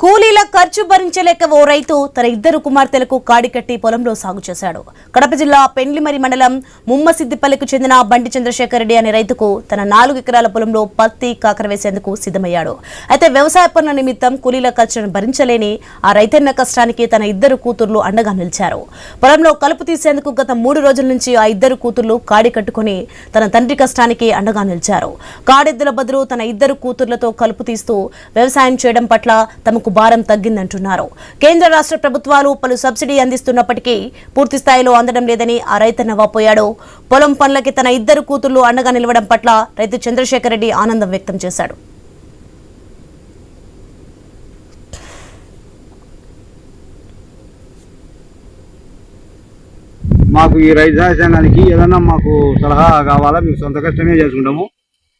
కూలీల ఖర్చు భరించలేక ఓ రైతు తన ఇద్దరు కుమార్తెలకు కాడికట్టి పొలంలో సాగు చేశాడు. కడప జిల్లా పెండ్లిమరి మండలం ముమ్మసిద్దిపల్లికి చెందిన బండి చంద్రశేఖర్ రెడ్డి అనే రైతుకు తన నాలుగు ఎకరాల పొలంలో పత్తి కాకర వేసేందుకు సిద్ధమయ్యాడు. అయితే వ్యవసాయ పనుల నిమిత్తం కూలీల ఖర్చును భరించలేని ఆ రైతన్న కష్టానికి తన ఇద్దరు కూతుర్లు అండగా నిలిచారు. పొలంలో కలుపు తీసేందుకు గత మూడు రోజుల నుంచి ఆ ఇద్దరు కూతుర్లు కాడి కట్టుకుని తన తండ్రి కష్టానికి అండగా నిలిచారు. కాడెద్దుల బదులు తన ఇద్దరు కూతుర్లతో కలుపు తీస్తూ వ్యవసాయం చేయడం పట్ల తమకు భారం తగ్గిందంటున్నారు. కేంద్ర రాష్ట్ర ప్రభుత్వాలు పలు సబ్సిడీ అందిస్తున్నప్పటికీ పూర్తి స్థాయిలో అందడం లేదని ఆ రైతన్న వాపోయాడు పొలం పనులకి తన ఇద్దరు కూతుళ్ళు అండగా నిలవడం పట్ల రైతు చంద్రశేఖర్ రెడ్డి ఆనందం వ్యక్తం చేశాడు. మాకు ఈ రైతు సంఘానికి ఏదన్నా మాకు సలహా కావాలా? మేము సొంత కష్టమే చేసుకుంటాము.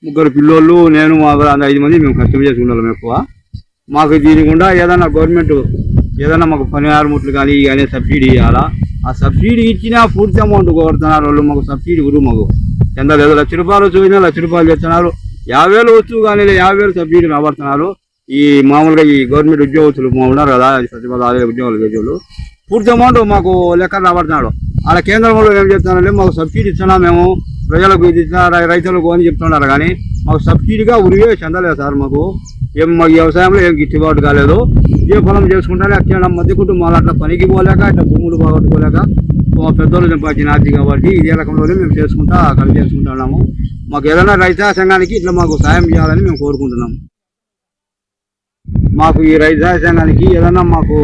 ముగ్గురు పిల్లోళ్ళు నేను మా ఐదు మంది మేము కష్టం చేసుకుంటాము ఎక్కువ. మాకు దీని గుండా ఏదైనా గవర్నమెంట్ ఏదైనా మాకు పనిహారు ముట్లు కానీ కానీ సబ్సిడీ ఇవ్వాలా ఆ సబ్సిడీ ఇచ్చినా పూర్తి అమౌంట్ కోరుతున్నారు వాళ్ళు మాకు సబ్సిడీ గురువు మాకు. ఎంత లేదు లక్ష రూపాయలు చూసినా లక్ష రూపాయలు చేస్తున్నారు యాభై వేలు వస్తువు కానీ యాభై వేలు సబ్సిడీ రాబడుతున్నారు. ఈ మామూలుగా ఈ గవర్నమెంట్ ఉద్యోగస్తులు ఉన్నారు కదా సచివాలయ ఉద్యోగులు పూర్తి అమౌంట్ మాకు లెక్క రాబడుతున్నాడు అలా కేంద్రంలో ఏం చెప్తున్నారంటే మాకు సబ్సిడీ ఇస్తున్నా మేము ప్రజలకు ఇది రైతులకు అని చెప్తున్నారు కానీ మాకు సబ్సిడీగా ఉరివే చెందలేదు సార్ మాకు. ఏం మాకు వ్యవసాయంలో ఏం గిట్టుబాటు కాలేదు. ఏ పొలం చేసుకుంటానే అట్లా మధ్య కుటుంబాలు అట్లా పనికి పోలేక ఇట్లా భూములు బాగొట్టుకోలేక మా పెద్దోళ్ళు సంపాదించిన ఆర్థిక కాబట్టి ఇదే రకంలోనే మేము చేసుకుంటా కలిసి చేసుకుంటున్నాము మాకు ఏదైనా రైతు సంఘానికి ఇట్లా మాకు సాయం చేయాలని మేము కోరుకుంటున్నాము. మాకు ఈ రైతు సంఘానికి ఏదైనా మాకు